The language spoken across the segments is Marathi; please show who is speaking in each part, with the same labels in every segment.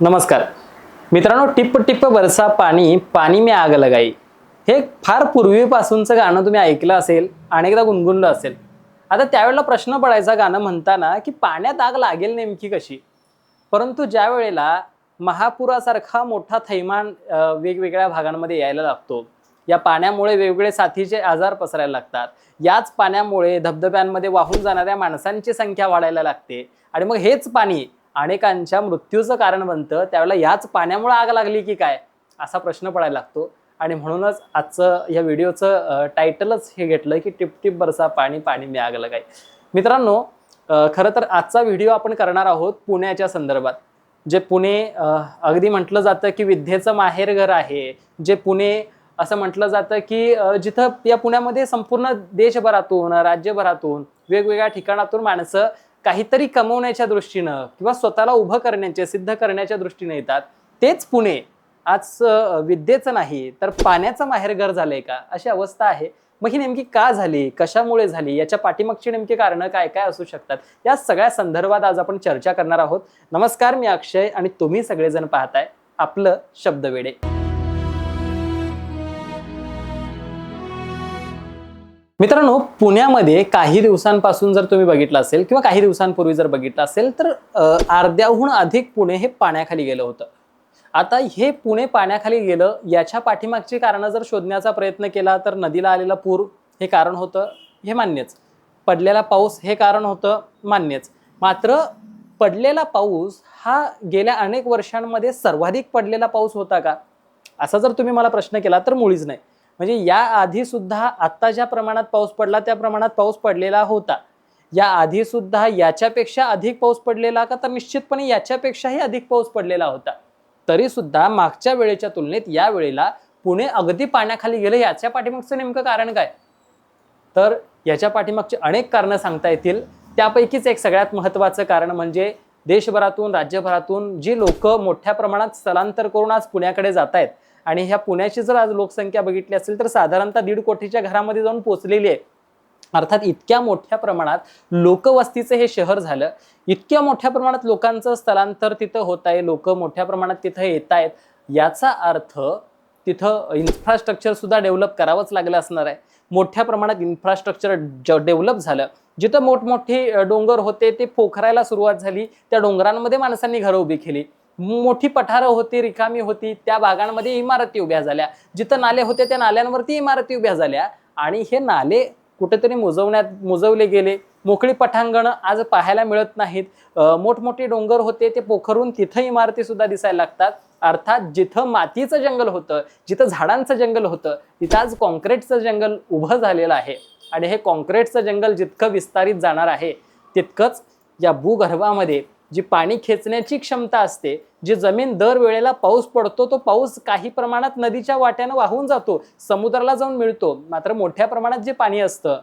Speaker 1: नमस्कार. मित्रांनो टिप्प टिप्प बरसा पाणी पाणी मी आग लगाई. हे फार पूर्वीपासूनचं गाणं तुम्ही ऐकलं असेल अनेकदा गुणगुणलं असेल. आता त्यावेळेला प्रश्न पडायचा गाणं म्हणताना की पाण्यात आग लागेल नेमकी कशी? परंतु ज्या वेळेला महापुरासारखा मोठा थैमान वेगवेगळ्या भागांमध्ये यायला लागतो या पाण्यामुळे वेगवेगळे साथीचे आजार पसरायला लागतात. याच पाण्यामुळे धबधब्यांमध्ये वाहून जाणाऱ्या माणसांची संख्या वाढायला लागते. आणि मग हेच पाणी अनेकांच्या मृत्यूचं कारण बनतं. त्यावेळेला याच पाण्यामुळे आग लागली की काय? असा प्रश्न पडायला लागतो. आणि म्हणूनच आजचं या व्हिडिओचं टायटलच हे घेतलं की टिपटिप बरसा पाणी पाणी मी आग लगाय मित्रांनो खरं तर आजचा व्हिडिओ आपण करणार आहोत पुण्याच्या संदर्भात. जे पुणे अगदी म्हटलं जातं की विद्येचं माहेरघर आहे. जे पुणे असं म्हटलं जातं की जिथं या पुण्यामध्ये संपूर्ण देशभरातून राज्यभरातून वेगवेगळ्या ठिकाणातून माणसं काहीतरी कमवण्याच्या दृष्टीनं किंवा स्वतःला उभं करण्याचे सिद्ध करण्याच्या दृष्टीने येतात. तेच पुणे. आज विद्येचं नाही तर पाण्याचं माहेरघर झालंय का? अशी अवस्था आहे. मग ही नेमकी का झाली? कशामुळे झाली? याच्या पाठीमागची नेमकी कारणं काय काय असू शकतात? या सगळ्या संदर्भात आज आपण चर्चा करणार आहोत. नमस्कार मी अक्षय आणि तुम्ही सगळेजण पाहताय आपलं शब्दवेडे. मित्रांनो पुण्यामध्ये काही दिवसांपासून जर तुम्ही बघितलं असेल किंवा काही दिवसांपूर्वी जर बघितलं असेल तर अर्ध्याहून अधिक पुणे हे पाण्याखाली गेलं होतं. आता हे पुणे पाण्याखाली गेलं याच्या पाठीमागची कारणं जर शोधण्याचा प्रयत्न केला तर नदीला आलेला पूर हे कारण होतं हे मान्यच. पडलेला पाऊस हे कारण होतं मान्यच. मात्र पडलेला पाऊस हा गेल्या अनेक वर्षांमध्ये सर्वाधिक पडलेला पाऊस होता का? असा जर तुम्ही मला प्रश्न केला तर मुळीच नाही. म्हणजे या आधी सुद्धा आत्ता ज्या प्रमाणात पाऊस पडला त्या प्रमाणात पाऊस पडलेला होता. या आधी सुद्धा याच्यापेक्षा अधिक पाऊस पडलेला का तर निश्चितपणे याच्यापेक्षाही अधिक पाऊस पडलेला होता. तरी सुद्धा मागच्या वेळेच्या तुलनेत या वेळेला पुणे अगदी पाण्याखाली गेलं याच्या पाठीमागचं नेमकं कारण काय? तर याच्या पाठीमागची अनेक कारणं सांगता येतील. त्यापैकीच एक सगळ्यात महत्त्वाचं कारण म्हणजे देशभरातून राज्यभरातून जी लोक मोठ्या प्रमाणात स्थलांतर करून आज पुण्याकडे जात आहेत आणि ह्या पुण्याची जर आज लोकसंख्या बघितली असेल तर साधारणतः दीड कोटीच्या घरामध्ये जाऊन पोचलेली आहे. अर्थात इतक्या मोठ्या प्रमाणात लोकवस्तीचं हे शहर झालं. इतक्या मोठ्या प्रमाणात लोकांचं स्थलांतर तिथं होत आहे. लोक मोठ्या प्रमाणात तिथं येत आहेत. याचा अर्थ तिथं इन्फ्रास्ट्रक्चर सुद्धा डेव्हलप करावंच लागलं असणार आहे. मोठ्या प्रमाणात इन्फ्रास्ट्रक्चर डेव्हलप झालं. जिथं मोठमोठे डोंगर होते ते पोखरायला सुरुवात झाली. त्या डोंगरांमध्ये माणसांनी घरं उभी केली. मोठी पठारं होती रिकामी होती त्या भागांमध्ये इमारती उभ्या झाल्या. जिथं नाले होते त्या नाल्यांवरती इमारती उभ्या झाल्या. आणि हे नाले कुठेतरी मुजवण्यात मुजवले गेले. मोकळी पठांगणं आज पाहायला मिळत नाहीत. मोठमोठे डोंगर होते ते पोखरून तिथं इमारती सुद्धा दिसायला लागतात. अर्थात जिथं मातीचं जंगल होतं जिथं झाडांचं जंगल होतं तिथं आज कॉन्क्रीटचं जंगल उभं झालेलं आहे. आणि हे कॉन्क्रीटचं जंगल जितकं विस्तारित जाणार आहे तितकंच या भूगर्भामध्ये जी पाणी खेचण्याची क्षमता असते जी जमीन दर वेळेला पाऊस पडतो तो पाऊस काही प्रमाणात नदीच्या वाट्यानं वाहून जातो समुद्राला जाऊन मिळतो. मात्र मोठ्या प्रमाणात जे पाणी असतं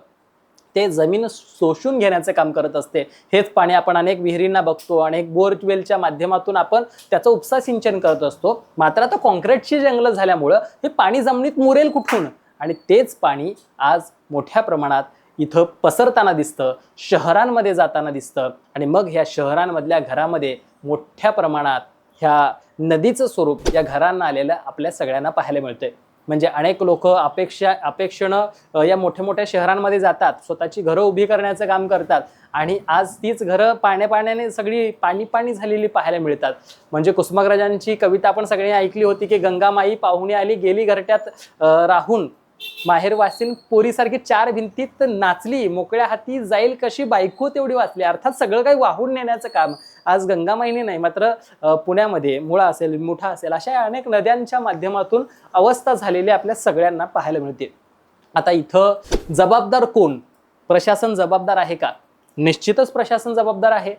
Speaker 1: ते जमीन शोषून घेण्याचं काम करत असते. हेच पाणी आपण अनेक विहिरींना बघतो अनेक बोरवेलच्या माध्यमातून आपण त्याचं उपसा सिंचन करत असतो. मात्र आता कॉन्क्रीटची जंगलं झाल्यामुळं हे पाणी जमिनीत मुरेल कुठून? आणि तेच पाणी आज मोठ्या प्रमाणात इथं पसरताना दिसतं शहरांमध्ये जाताना दिसतं आणि मग ह्या शहरांमधल्या घरामध्ये मोठ्या प्रमाणात ह्या नदीचं स्वरूप या घरांना आलेलं आपल्या सगळ्यांना पाहायला मिळतंय. म्हणजे अनेक लोक अपेक्षा अपेक्षेनं या मोठ्या मोठ्या शहरांमध्ये जातात स्वतःची घरं उभी करण्याचं काम करतात आणि आज तीच घरं पाण्या पाण्याने सगळी पाणी पाणी झालेली पाहायला मिळतात. म्हणजे कुसुमाग्रजांची कविता आपण सगळ्यांनी ऐकली होती की गंगामाई पाहुणे आली गेली घरट्यात राहून. माहेर वासीन पोरीसारखी चार भिंतीत नाचली मोकळ्या हाती जाईल कशी बायको तेवढी वाचली. अर्थात सगळं काही वाहून नेण्याचं काम आज गंगामाईने नाही मात्र पुण्यामध्ये मुळा असेल मुठा असेल अशा अनेक नद्यांच्या माध्यमातून अवस्था झालेली आपल्या सगळ्यांना पाहायला मिळते. आता इथं जबाबदार कोण? प्रशासन जबाबदार आहे का? निश्चितच प्रशासन जबाबदार आहे.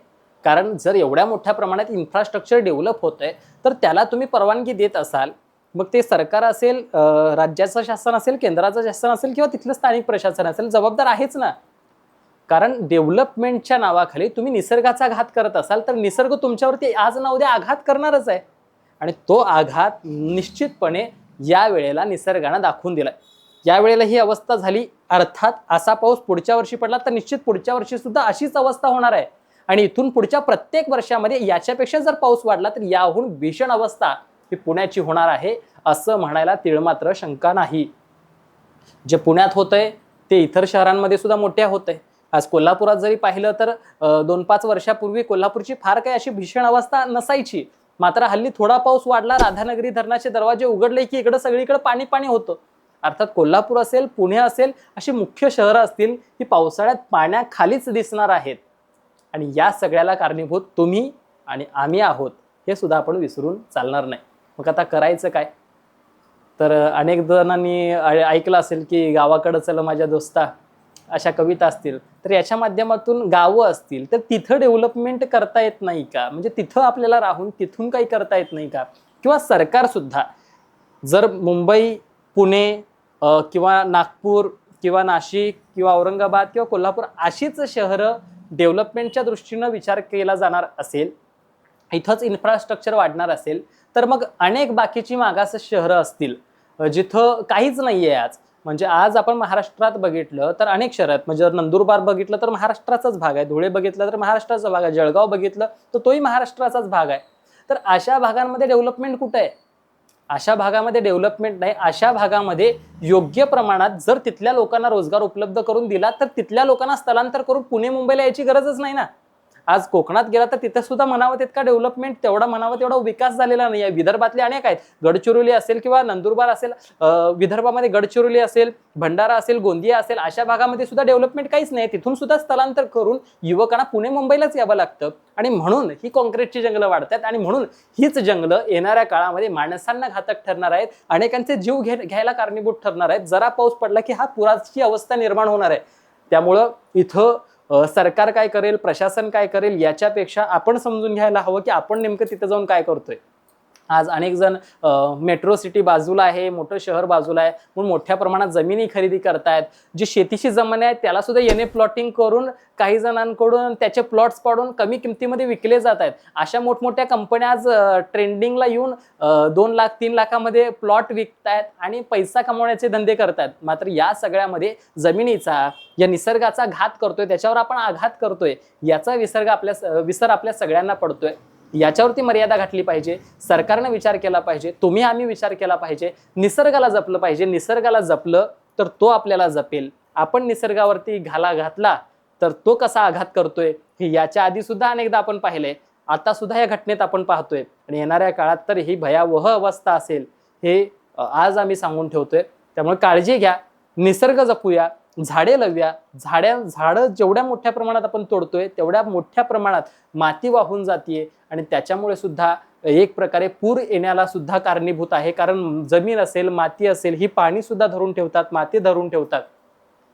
Speaker 1: कारण जर एवढ्या मोठ्या प्रमाणात इन्फ्रास्ट्रक्चर डेव्हलप होत आहे तर त्याला तुम्ही परवानगी देत असाल मग ते सरकार असेल राज्याचं शासन असेल केंद्राचं शासन असेल किंवा तिथलं स्थानिक प्रशासन असेल जबाबदार आहेच ना. कारण डेव्हलपमेंटच्या नावाखाली तुम्ही निसर्गाचा घात करत असाल तर निसर्ग तुमच्यावरती आज ना उद्या आघात करणारच आहे. आणि तो आघात निश्चितपणे या वेळेला निसर्गानं दाखवून दिला या वेळेला ही अवस्था झाली अर्थात असा पाऊस पुढच्या वर्षी पडला तर निश्चित पुढच्या वर्षी सुद्धा अशीच अवस्था होणार आहे. आणि इथून पुढच्या प्रत्येक वर्षामध्ये याच्यापेक्षा जर पाऊस वाढला तर याहून भीषण अवस्था ही पुण्याची होणार आहे असं म्हणायला तिळमात्र शंका नाही. जे पुण्यात होतंय ते इतर शहरांमध्ये सुद्धा मोठ्या होतंय. आज कोल्हापुरात जरी पाहिलं तर दोन पाच वर्षापूर्वी कोल्हापूरची फार काही अशी भीषण अवस्था नसायची. मात्र हल्ली थोडा पाऊस वाढला राधानगरी धरणाचे दरवाजे उघडले की इकडं सगळीकडे पाणी पाणी होतं. अर्थात कोल्हापूर असेल पुणे असेल अशी मुख्य शहरं असतील ही पावसाळ्यात पाण्याखालीच दिसणार आहेत. आणि या सगळ्याला कारणीभूत तुम्ही आणि आम्ही आहोत हे सुद्धा आपण विसरून चालणार नाही. मग आता करायचं काय? तर अनेक जणांनी ऐ- ऐकलं असेल की गावाकडं चल माझ्या दोस्ता अशा कविता असतील. तर याच्या माध्यमातून गावं असतील तर तिथं डेव्हलपमेंट करता येत नाही का? म्हणजे तिथं आपल्याला राहून तिथून काही करता येत नाही का? किंवा सरकारसुद्धा जर मुंबई पुणे किंवा नागपूर किंवा नाशिक किंवा औरंगाबाद किंवा कोल्हापूर अशीच शहरं डेव्हलपमेंटच्या दृष्टीनं विचार केला जाणार असेल इथंच इन्फ्रास्ट्रक्चर वाढणार असेल तर मग अनेक बाकीची मागास शहरं असतील जिथं काहीच नाही आहे आज. म्हणजे आज आपण महाराष्ट्रात बघितलं तर अनेक शहर आहेत. म्हणजे जर नंदुरबार बघितलं तर महाराष्ट्राचाच भाग आहे. धुळे बघितलं तर महाराष्ट्राचा भाग आहे. जळगाव बघितलं तर तोही महाराष्ट्राचाच भाग आहे. तर अशा भागांमध्ये डेव्हलपमेंट कुठं आहे? अशा भागामध्ये डेव्हलपमेंट नाही. अशा भागामध्ये योग्य प्रमाणात जर तिथल्या लोकांना रोजगार उपलब्ध करून दिला तर तिथल्या लोकांना स्थलांतर करून पुणे मुंबईला यायची गरजच नाही ना. आज कोकणात गेला तर तिथे सुद्धा म्हणावं तितका डेव्हलपमेंट तेवढा म्हणावं तेवढा विकास झालेला नाही आहे. विदर्भातले अनेक आहेत. गडचिरोली असेल किंवा नंदुरबार असेल विदर्भामध्ये गडचिरोली असेल भंडारा असेल गोंदिया असेल अशा भागामध्ये सुद्धा डेव्हलपमेंट काहीच नाही. तिथून सुद्धा स्थलांतर करून युवकांना पुणे मुंबईलाच यावं लागतं. आणि म्हणून ही काँक्रीटची जंगलं वाढतात आणि म्हणून हीच जंगलं येणाऱ्या काळामध्ये माणसांना घातक ठरणार आहेत. अनेकांचे जीव घे घ्यायला कारणीभूत ठरणार आहेत. जरा पाऊस पडला की हा पुराची अवस्था निर्माण होणार आहे. त्यामुळं इथं सरकार काय करेल प्रशासन काय करेल याच्यापेक्षा आपण समजून घ्यायला हवं की आपण नेमकं तिथं जाऊन काय करतोय. आज अनेक जण मेट्रो सिटी बाजूला आहे मोठं शहर बाजूला आहे म्हणून मोठ्या प्रमाणात जमिनी खरेदी करतायत. जी शेतीची जमीन आहे त्याला सुद्धा येणे प्लॉटिंग करून काही जणांकडून त्याचे प्लॉट्स पाडून कमी किमतीमध्ये विकले जात आहेत. अशा मोठमोठ्या कंपन्या आज ट्रेंडिंगला येऊन दोन लाख तीन लाखामध्ये प्लॉट विकतायत आणि पैसा कमवण्याचे धंदे करतायत. मात्र या सगळ्यामध्ये जमिनीचा या निसर्गाचा घात करतोय त्याच्यावर आपण आघात करतोय याचा विसर्ग आपल्या विसर आपल्या सगळ्यांना पडतोय. याच्यावरती मर्यादा घातली पाहिजे. सरकारनं विचार केला पाहिजे. तुम्ही आम्ही विचार केला पाहिजे. निसर्गाला जपलं पाहिजे. निसर्गाला जपलं तर तो आपल्याला जपेल. आपण निसर्गावरती घाला घातला तर तो कसा आघात करतोय हे याच्या आधी सुद्धा अनेकदा आपण पाहिलंय. आता सुद्धा या घटनेत आपण पाहतोय. आणि येणाऱ्या काळात तर ही भयावह अवस्था असेल हे आज आम्ही सांगून ठेवतोय. त्यामुळे काळजी घ्या. निसर्ग जपूया. झाडे लावूया. झाड्या झाडं जेवढ्या मोठ्या प्रमाणात आपण तोडतोय तेवढ्या मोठ्या प्रमाणात माती वाहून जाते आणि त्याच्यामुळे सुद्धा एक प्रकारे पूर येण्याला सुद्धा कारणीभूत आहे. कारण जमीन असेल माती असेल ही पाणी सुद्धा धरून ठेवतात माती धरून ठेवतात.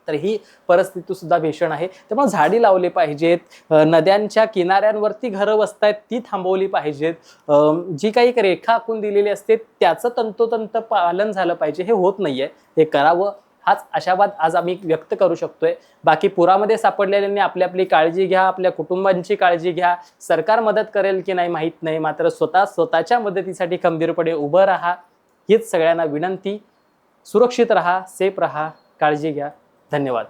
Speaker 1: तर ही परिस्थिती सुद्धा भीषण आहे. त्यामुळे झाडी लावली पाहिजेत. नद्यांच्या किनाऱ्यांवरती घरं बसतायत ती थांबवली पाहिजेत. जी काही एक रेखा आखून दिलेली असते त्याचं तंतोतंत पालन झालं पाहिजे. हे होत नाहीये. हे करावं हाच आशावाद आज आम्ही व्यक्त करू शकतोय. बाकी पुरामध्ये सापडलेल्यांनी आपली आपली काळजी घ्या आपल्या कुटुंबांची काळजी घ्या. सरकार मदत करेल की नाही माहीत नाही मात्र स्वतः स्वतःच्या मदतीसाठी खंबीरपणे उभं राहा. हीच सगळ्यांना विनंती. सुरक्षित राहा सेफ राहा काळजी घ्या. धन्यवाद.